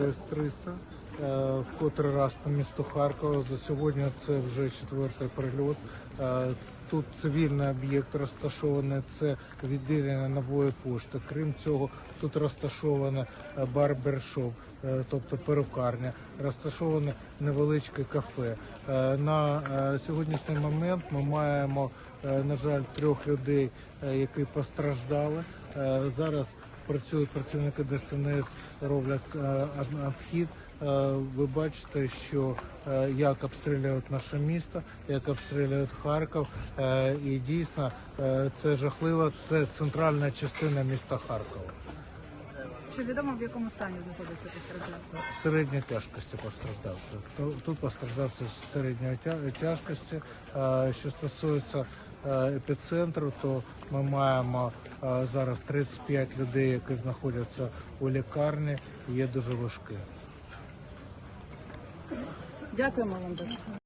ТС-300. е, В котрий раз по місту Харкова. За сьогодні це вже четвертий прильот. Е, Тут цивільний об'єкт розташований, це відділення нової пошти. Крім цього, тут розташоване е, барбершоп, е, тобто перукарня, розташоване невеличке кафе. Е, На сьогоднішній момент ми маємо, на жаль, трьох людей, які постраждали. Е, Зараз працюють працівники ДСНС, роблять е, обхід. Е, Ви бачите, що як обстрілюють наше місто, як обстрілюють Харків, і дійсно це жахливо. Це центральна частина міста Харкова. Чи відомо в якому стані знаходиться постраждалий? Середньої тяжкості постраждавши. Тут постраждався середньої тяжкості. Що стосується епіцентру, то ми маємо зараз 35 людей, які знаходяться у лікарні, є дуже важкі. Дякуємо вам дуже.